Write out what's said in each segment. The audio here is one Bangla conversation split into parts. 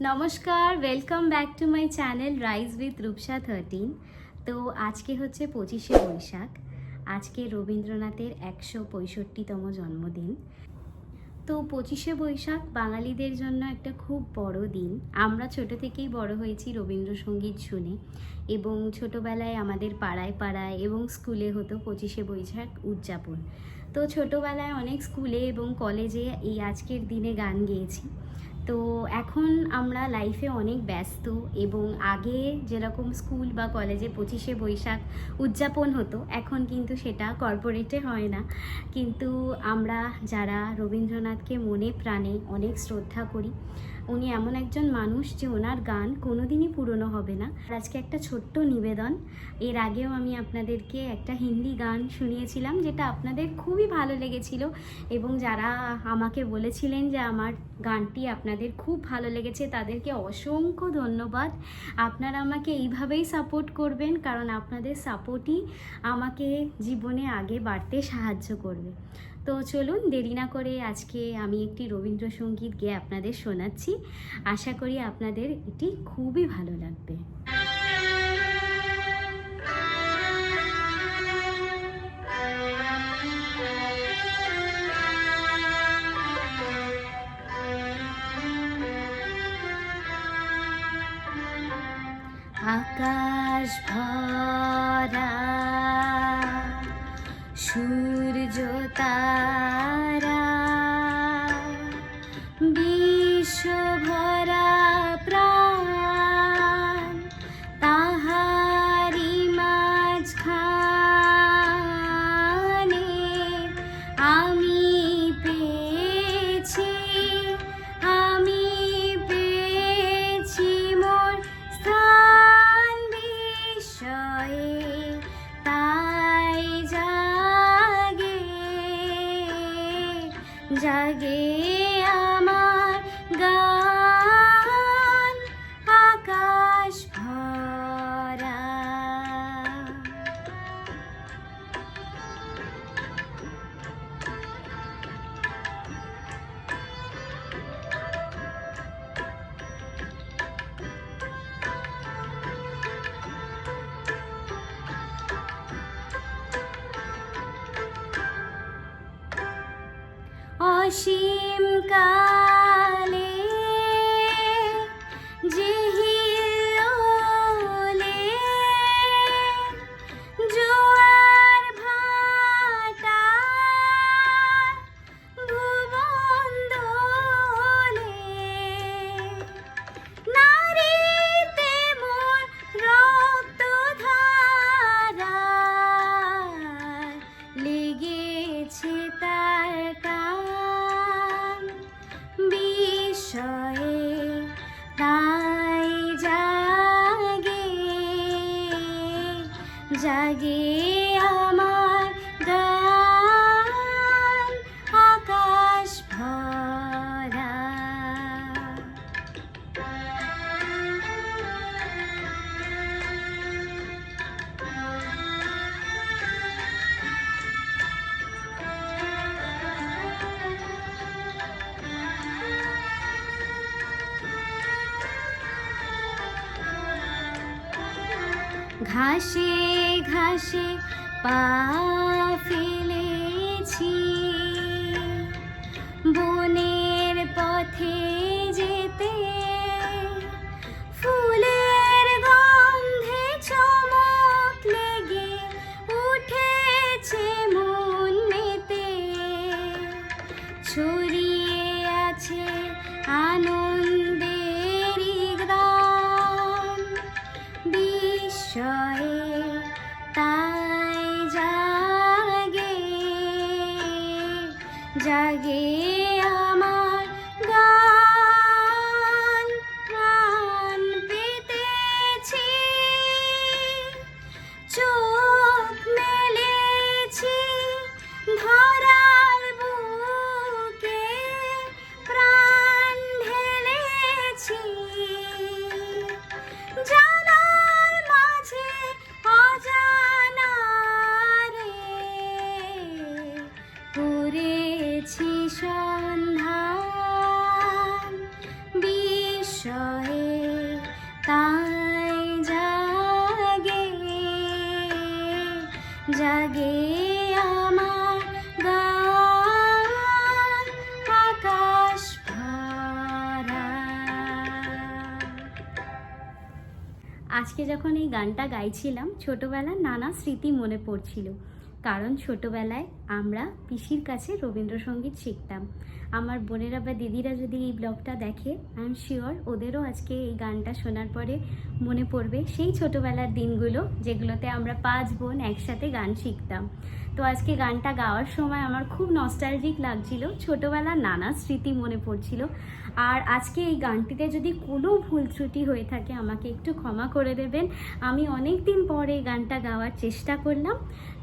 নমস্কার welcome back to my channel rise with Rupsa thirteen তো আজকে হচ্ছে পঁচিশে বৈশাখ। আজকে রবীন্দ্রনাথের একশো পঁয়ষট্টিতম জন্মদিন। তো পঁচিশে বৈশাখ বাঙালিদের জন্য একটা খুব বড় দিন। আমরা ছোট থেকেই বড় হয়েছি রবীন্দ্রসঙ্গীত শুনে। এবং ছোটবেলায় আমাদের পাড়ায় পাড়ায় এবং স্কুলে হতো পঁচিশে বৈশাখ উদযাপন। তো ছোটবেলায় অনেক স্কুলে এবং কলেজে এই আজকের দিনে গান গেয়েছি। তো এখন আমরা লাইফে অনেক ব্যস্ত এবং আগে যেরকম স্কুল বা কলেজে পঁচিশে বৈশাখ উদযাপন হতো, এখন কিন্তু সেটা কর্পোরেটে হয় না। কিন্তু আমরা যারা রবীন্দ্রনাথকে মনে প্রাণে অনেক শ্রদ্ধা করি উনি এমন একজন মানুষ যে ওনার গান কোনোদিনই পুরনো হবে না। আজকে একটা ছোট্ট নিবেদন, এর আগেও আমি আপনাদেরকে একটা হিন্দি গান শুনিয়েছিলাম যেটা আপনাদের খুবই ভালো লেগেছিল এবং যারা আমাকে বলেছিলেন যে আমার গানটি আপনাদের খুব ভালো লেগেছে, তাদেরকে অসংখ্য ধন্যবাদ। আপনারা আমাকে এইভাবেই সাপোর্ট করবেন কারণ আপনাদের সাপোর্টই আমাকে জীবনে আগে বাড়তে সাহায্য করবে। তো চলুন দেরি না করে আজকে আমি একটি রবীন্দ্রসঙ্গীত গেয়ে আপনাদের শোনাচ্ছি। আশা করি আপনাদের এটি খুবই ভালো লাগবে। আকাশ ভরা か জাগে আমার অসীম কালে জাগে আমার গান আকাশ ভরা। ঘাসে ঘাসে পা ফেলেছি। বনের পথে যেতে ফুলের গন্ধে চমক লেগে উঠেছে মন মেতে। ছড়িয়ে আছে আনন্দেরই গ্রাম বিষয়ে জাগে সহে তাই জাগে। জাগে আকাশ আজকে যখন এই গানটা গাইছিলাম, ছোটবেলার নানা স্মৃতি মনে পড়ছিল। কারণ ছোটবেলায় আমরা পিসির কাছে রবীন্দ্রসঙ্গীত শিখতাম। আমার বোনেরা বা দিদিরা যদি এই ব্লগটা দেখে আই এম শিওর ওদেরও আজকে এই গানটা শোনার পরে মনে পড়বে সেই ছোটবেলার দিনগুলো, যেগুলোতে আমরা পাঁচ বোন একসাথে গান শিখতাম। তো আজকে গানটা গাওয়ার সময় আমার খুব নস্টালজিক লাগছিল। ছোটবেলার নানা স্মৃতি মনে পড়ছিল। আর আজকে এই গানটিতে যদি কোনো ভুল ত্রুটি হয়ে থাকে, আমাকে একটু ক্ষমা করে দেবেন। আমি অনেক দিন পরে এই গানটা গাওয়ার চেষ্টা করলাম।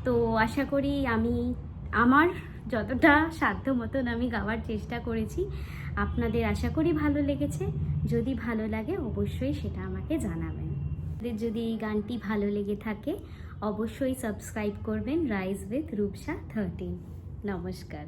তো আশা করি আমি, আমার যতটা সাধ্য মতন আমি গাওয়ার চেষ্টা করেছি। আপনাদের আশা করি ভালো লেগেছে। যদি ভালো লাগে অবশ্যই সেটা আমাকে জানাবেন। যদি এই গানটি ভালো লেগে থাকে অবশ্যই সাবস্ক্রাইব করবেন রাইজ উইথ রূপসা থার্টিন নমস্কার।